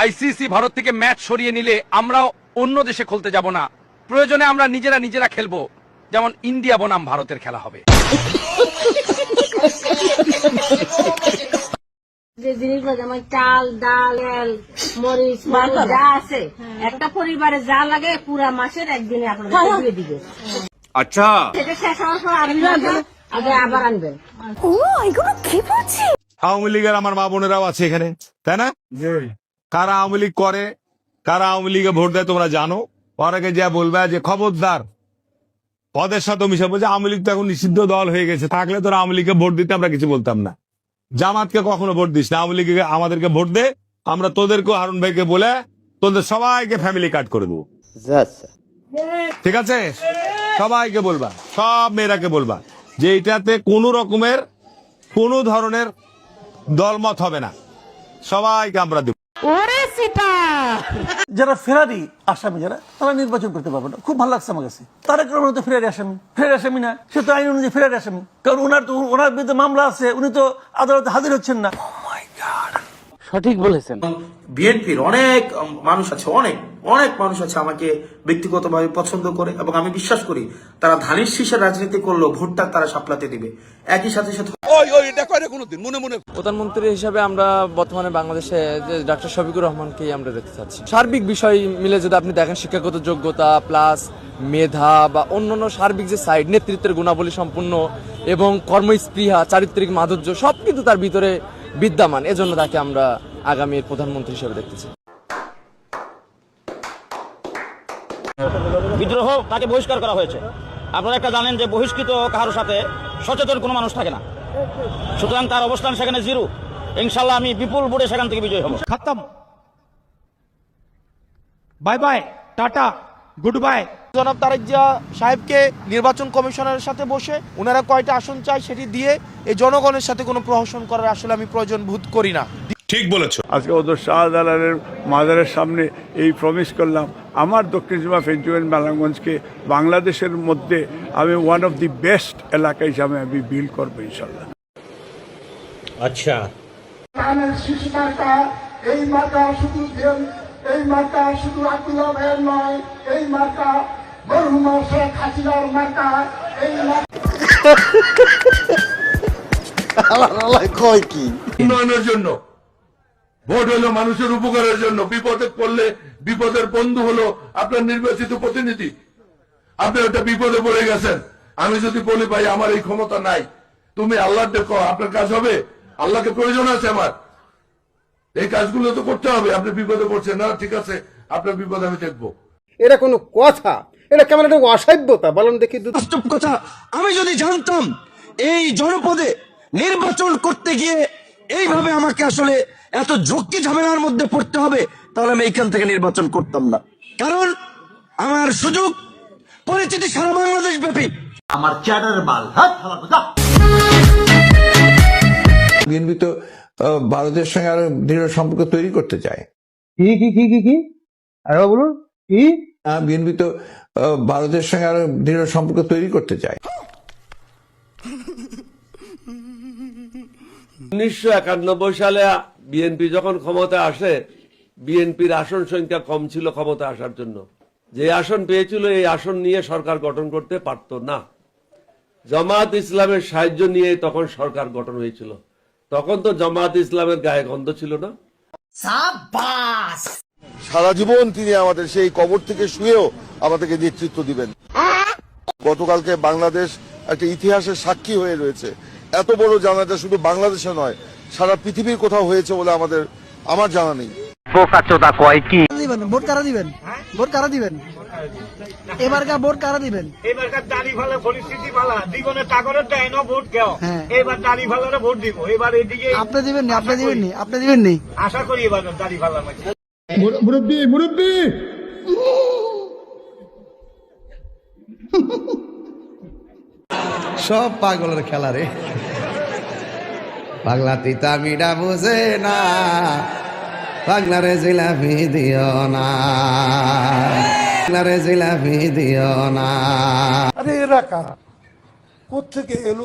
ICC Bharat থেকে match সরিয়ে নিলে আমরা অন্য দেশে খেলতে যাব না। প্রয়োজনে আমরা নিজেরা নিজেরা খেলব। যেমন ইন্ডিয়া বনাম ভারতের খেলা হবে। যে জিনিসগুলো যেমন চাল ডাল এল মরিচ যা আছে একটা পরিবারে যা লাগে পুরা মাসের একদিনে আপনাদের দিবে। আচ্ছা। আওয়ামী লীগের আমার মা বোনেরাও আছে এখানে তাই না? কারা আওয়ামী লীগ করে কারা আওয়ামী লীগে ভোট দেয় তোমরা জানো? পরে যা বলবে যে খবরদার। পদের সাথে মিশে বলছে আওয়ামী লীগ তো এখন নিষিদ্ধ দল হয়ে গেছে থাকলে তোরা আওয়ামী লীগকে ভোট দিতে আমরা কিছু বলতাম না। জামাতকে কখনো ভোট দিস না। আওয়ামী লীগকে আমাদেরকে ভোট দে আমরা তোদেরকেও হারুন ভাইকে বলে তোদের সবাইকে ফ্যামিলি কার্ড করে দেবো। ঠিক আছে? সবাইকে বলবা সব মেয়েরাকে বলবা যে এটাতে কোনো রকমের কোনো ধরনের দলমত হবে না। সবাইকে আমরা দেব। যারা ফেরারি আসামি যারা তারা নির্বাচন করতে পারবে না। খুব ভালো লাগছে আমার কাছে। তারা কারণ তো ফেরারি আসামি। ফেরারি আসামি না সে তো আইন অনুযায়ী ফেরারি আসামি। কারণ ওনার তো ওনার বিরুদ্ধে মামলা আছে উনি তো আদালতে হাজির হচ্ছেন না। বিএনপির অনেক মানুষ আছে অনেক অনেক মানুষ আছে আমাকে ব্যক্তিগতভাবে পছন্দ করে এবং আমি বিশ্বাস করি তারা ধানের শীষের রাজনীতি করলেও ভোটটা তারা সাপলাতে দিবে। একই সাথে সাথে প্রধানমন্ত্রী হিসাবে আমরা বর্তমানে বাংলাদেশে ডাক্তার শফিকুর রহমানকে আমরা দেখতে চাচ্ছি। সার্বিক বিষয় মিলে যদি আপনি দেখেন শিক্ষাগত যোগ্যতা প্লাস মেধা বা অন্যান্য সার্বিক যে সাইড নেতৃত্বের গুণাবলী সম্পূর্ণ এবং কর্মস্পৃহা চারিত্রিক মাধুর্য সব কিন্তু তার ভিতরে বিদ্যমান। এজন্য তাকে আমরা আগামীর প্রধানমন্ত্রী হিসেবে দেখতেছি। বিদ্রোহ তাকে বহিষ্কার করা হয়েছে? আপনারা একটা জানেন যে বহিষ্কৃত কারোর সাথে সচেতন কোনো মানুষ থাকে না। সুতরাং তার অবস্থান সেখানে জিরো। ইনশাল্লাহ আমি বিপুল বোর্ডে সেখান থেকে বিজয় হব। খতম। By bye tata. Good bye জনাব তারেকজিয়া সাহেবকে নির্বাচন কমিশনের সাথে বসে ওনারা কয়টা আসন চায় সেটি দিয়ে এই জনগণের সাথে কোনো প্রহসন করার আসলে আমি প্রয়োজন বোধ করি না। ঠিক বলেছ। আজকে ওদের শাহজালালের মাজারের সামনে এই প্রমিস করলাম আমার দক্ষিণ সীমা ফেন্টুয়েন বালাগঞ্জকে বাংলাদেশের মধ্যে আমি ওয়ান অফ দি বেস্ট এলাকা হিসাবে আমি বিল করব ইনশাল্লাহ আচ্ছা। এই মার্কা শুধু এই মার্কা শুধু আব্দুল্লাহ ভাইয়ের নয় এই মার্কা মরহুমা শেখ হাসিনার মার্কা এই উন্নয়নের জন্য ভোট হলো মানুষের উপকারের জন্য বিপদে পড়লে বিপদের বন্ধু হলো আপনার নির্বাচিত প্রতিনিধি। আপনি একটা বিপদে পড়ে গেছেন। আমি যদি বলি ভাই আমার এই ক্ষমতা নাই। তুমি আল্লাহ দেখো আপনার কাজ হবে। আল্লাহকে প্রয়োজন আছে আমার। এই কাজগুলো তো করতে হবে আপনি বিপদে পড়ছেন। না ঠিক আছে আপনার বিপদ আমি দেখব। এটা কোনো কথা এটা কেমন একটা অসভ্যতা বলুন দেখি বাস্তব কথা আমি যদি জানতাম এই জনপদে নির্বাচন করতে গিয়ে এইভাবে আমাকে আসলে এত ঝক্কি ঝামেলার মধ্যে পড়তে হবে তাহলে আমি এইখান থেকে নির্বাচন করতাম না। কারণ আমার সুযোগ পরিচিতি সারা বাংলাদেশ ব্যাপী আমার চ্যাটার মাল বিএনপি তো ভারতের সঙ্গে আরও দৃঢ় সম্পর্ক তৈরি করতে চায়। কি কি কি কি কি? আরও বলুন কি? বিএনপি তো ভারতের সঙ্গে আরও দৃঢ় সম্পর্ক তৈরি করতে চায়। উনিশশো একানব্বই সালে বিএনপি যখন ক্ষমতা আসে বিএনপির আসন সংখ্যা কম ছিল ক্ষমতা আসার জন্য। যে আসন পেয়েছিল এই আসন নিয়ে সরকার গঠন করতে পারত না। জামাত ইসলামের সাহায্য নিয়ে তখন সরকার গঠন হয়েছিল। তখন তো জামাত ইসলামের গায়ে গন্ধ ছিল না। সারা জীবন তিনি আমাদের সেই কবর থেকে শুয়েও আমাদেরকে নেতৃত্ব দিবেন। গতকালকে বাংলাদেশ একটা ইতিহাসের সাক্ষী হয়ে রয়েছে। এত বড় জানাজা শুধু বাংলাদেশে নয় সারা পৃথিবীর কোথাও হয়েছে বলে আমাদের আমার জানা নেই। দিবেন ভোট কারা দিবেন? ভোট কারা দিবেন? এবারকার ভোট কারা দিবেন? এবারকার দাড়ি ভালো পরিস্থিতি ভালো দেয় না ভোট কেউ। এবার দাড়ি ভালোরে ভোট দিব। এবার এদিকে আপনি দিবেন নি আপনি দিবেন নি আপনি দিবেন নি আশা করি এবার দাড়ি ভালো মুরব্বী মুরব্বী! সব পাগলের খেলা রে। পাগলা তিতা মিডা বুঝে না। পাগলারে জিলাপি দিও না। জিলাপি দিও না। কোথেকে এলো